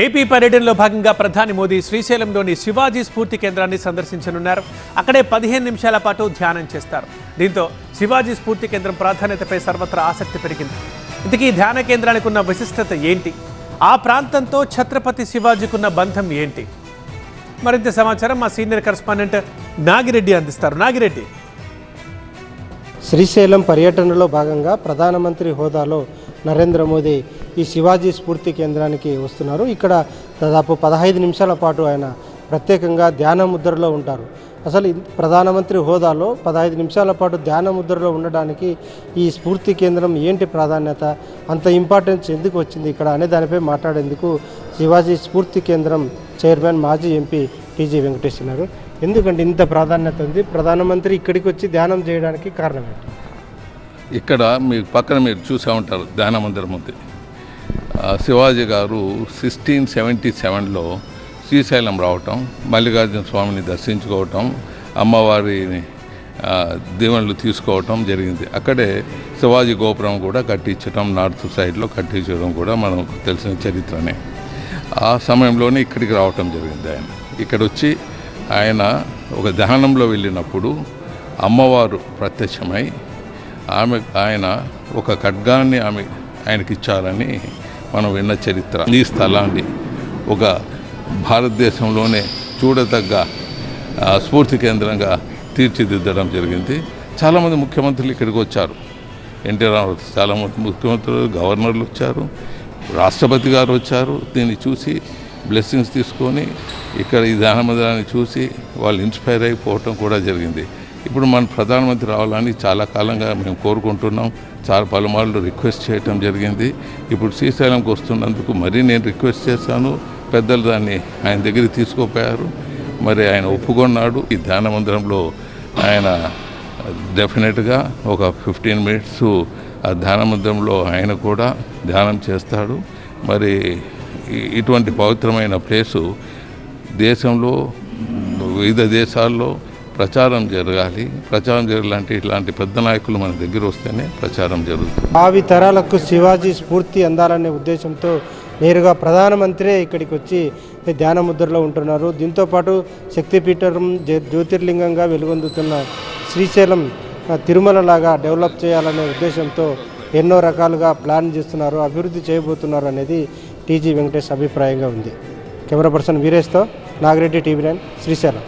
AP పర్యటనలో భాగంగా ప్రధాని మోదీ శ్రీశైలంలోని శివాజీ స్ఫూర్తి కేంద్రాన్ని సందర్శించనున్నారు. అక్కడే పదిహేను నిమిషాల పాటు ధ్యానం చేస్తారు. దీంతో శివాజీ స్ఫూర్తి కేంద్రం ప్రాధాన్యతపై సర్వత్రా ఆసక్తి పెరిగింది. ఇంతకీ ధ్యాన కేంద్రానికి ఉన్న విశిష్టత ఏంటి? ఆ ప్రాంతంతో ఛత్రపతి శివాజీకున్న బంధం ఏంటి? మరింత సమాచారం మా సీనియర్ కరెస్పాండెంట్ నాగిరెడ్డి అందిస్తారు. నాగిరెడ్డి. శ్రీశైలం పర్యటనలో భాగంగా ప్రధానమంత్రి హోదాలో నరేంద్ర మోదీ ఈ శివాజీ స్ఫూర్తి కేంద్రానికి వస్తున్నారు. ఇక్కడ దాదాపు పదహైదు నిమిషాల పాటు ఆయన ప్రత్యేకంగా ధ్యాన ముద్రలో ఉంటారు. అసలు ప్రధానమంత్రి హోదాలో పదహైదు నిమిషాల పాటు ధ్యాన ముద్రలో ఉండడానికి ఈ స్ఫూర్తి కేంద్రం ఏంటి ప్రాధాన్యత? అంత ఇంపార్టెన్స్ ఎందుకు వచ్చింది? ఇక్కడ అనే దానిపై మాట్లాడేందుకు శివాజీ స్ఫూర్తి కేంద్రం చైర్మన్ మాజీ ఎంపీ టీజీ వెంకటేశ్వర గారు ఎందుకంటే ఇంత ప్రాధాన్యత ఉంది. ప్రధానమంత్రి ఇక్కడికి వచ్చి ధ్యానం చేయడానికి కారణం ఏంటి? ఇక్కడ మీ పక్కన మీరు చూసే ఉంటారు ధ్యాన మందిరం ఉంది. శివాజీ గారు సిక్స్టీన్ సెవెంటీ సెవెన్లో శ్రీశైలం రావటం మల్లికార్జున స్వామిని దర్శించుకోవటం అమ్మవారిని దీవెనలు తీసుకోవటం జరిగింది. అక్కడే శివాజీ గోపురం కూడా కట్టించడం నార్త్ సైడ్లో కట్టించడం కూడా మనకు తెలిసిన చరిత్రనే. ఆ సమయంలోనే ఇక్కడికి రావటం జరిగింది ఆయన. ఇక్కడ వచ్చి ఆయన ఒక ధ్యానంలో వెళ్ళినప్పుడు అమ్మవారు ప్రత్యక్షమై ఆమె ఆయన ఒక ఖడ్గాన్ని ఆమె ఆయనకి ఇచ్చారని మనం విన్న చరిత్ర. ఈ స్థలాన్ని ఒక భారతదేశంలోనే చూడదగ్గ స్ఫూర్తి కేంద్రంగా తీర్చిదిద్దడం జరిగింది. చాలామంది ముఖ్యమంత్రులు ఇక్కడికి వచ్చారు. ఎన్టీ రామారావు చాలామంది ముఖ్యమంత్రులు గవర్నర్లు వచ్చారు రాష్ట్రపతి గారు వచ్చారు. దీన్ని చూసి బ్లెస్సింగ్స్ తీసుకొని ఇక్కడ ఈ ధ్యాన మందిరాన్ని చూసి వాళ్ళు ఇన్స్పైర్ అయిపోవటం కూడా జరిగింది. ఇప్పుడు మన ప్రధానమంత్రి రావాలని చాలా కాలంగా మేము కోరుకుంటున్నాం. చాలా పలుమార్లు రిక్వెస్ట్ చేయటం జరిగింది. ఇప్పుడు శ్రీశైలంకి వస్తున్నందుకు మరీ నేను రిక్వెస్ట్ చేశాను. పెద్దలు దాన్ని ఆయన దగ్గరికి తీసుకోపోయారు. మరి ఆయన ఒప్పుకున్నాడు. ఈ ధ్యాన మందిరంలో ఆయన డెఫినెట్గా ఒక ఫిఫ్టీన్ మినిట్స్ ఆ ధ్యాన మందిరంలో ఆయన కూడా ధ్యానం చేస్తాడు. మరి ఇటువంటి పవిత్రమైన ప్లేసు దేశంలో వివిధ దేశాల్లో ప్రచారం జరగాలి. ప్రచారం జరగాలంటే ఇట్లాంటి పెద్ద నాయకులు మన దగ్గర వస్తేనే ప్రచారం జరుగుతుంది. భావి తరాలకు శివాజీ స్ఫూర్తి అందాలనే ఉద్దేశంతో నేరుగా ప్రధానమంత్రి ఇక్కడికి వచ్చి ధ్యాన ముద్రలో ఉంటున్నారు. దీంతోపాటు శక్తిపీఠం జ్యోతిర్లింగంగా వెలుగొందుతున్న శ్రీశైలం తిరుమలలాగా తిరుమల లాగా డెవలప్ చేయాలనే ఉద్దేశంతో ఎన్నో రకాలుగా ప్లాన్ చేస్తున్నారు అభివృద్ధి చేయబోతున్నారు అనేది టీజీ వెంకటేష్ అభిప్రాయంగా ఉంది. కెమెరా పర్సన్ వీరేష్తో నాగిరెడ్డి టీవీ నైన్ శ్రీశైలం.